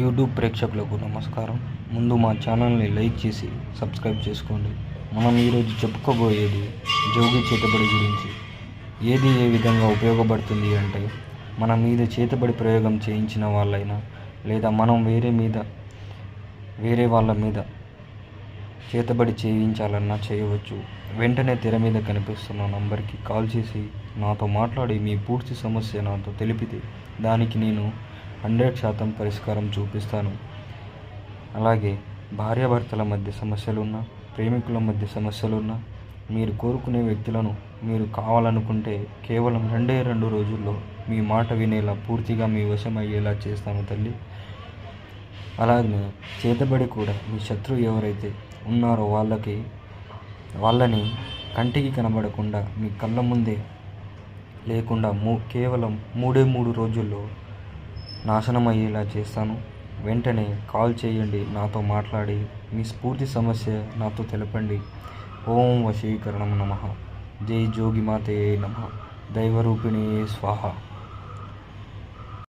YouTube ప్రేక్షకులకు నమస్కారం. ముందు మా ఛానల్ని లైక్ చేసి సబ్స్క్రైబ్ చేసుకోండి. మనం ఈరోజు చెప్పుకోబోయేది జోగి చేతబడి గురించి. ఏది ఏ విధంగా ఉపయోగపడుతుంది అంటే మన మీద చేతబడి ప్రయోగం చేయించిన వాళ్ళైనా లేదా మనం వేరే మీద వేరే వాళ్ళ మీద చేతబడి చేయించాలన్నా చేయవచ్చు. వెంటనే తెర మీద కనిపిస్తున్న నంబర్కి కాల్ చేసి నాతో మాట్లాడి మీ పూర్తి సమస్య నాతో తెలిపితే దానికి నేను హండ్రెడ్ శాతం పరిష్కారం చూపిస్తాను. అలాగే భార్యాభర్తల మధ్య సమస్యలున్నా ప్రేమికుల మధ్య సమస్యలున్నా మీరు కోరుకునే వ్యక్తులను మీరు కావాలనుకుంటే కేవలం రెండే రెండు రోజుల్లో మీ మాట వినేలా పూర్తిగా మీ వశం అయ్యేలా చేస్తాను తల్లి. అలాగే చేతబడి కూడా మీ శత్రువు ఎవరైతే ఉన్నారో వాళ్ళకి వాళ్ళని కంటికి కనబడకుండా మీ కళ్ళ ముందే లేకుండా మూ కేవలం మూడే మూడు రోజుల్లో నాశనం అయ్యేలా చేస్తాను. వెంటనే కాల్ చేయండి నాతో మాట్లాడి మీ స్ఫూర్తి సమస్య నాతో తెలపండి. ఓం వశీకరణం నమ. జై జోగిమాతే నమ. దైవరూపిణి స్వాహ.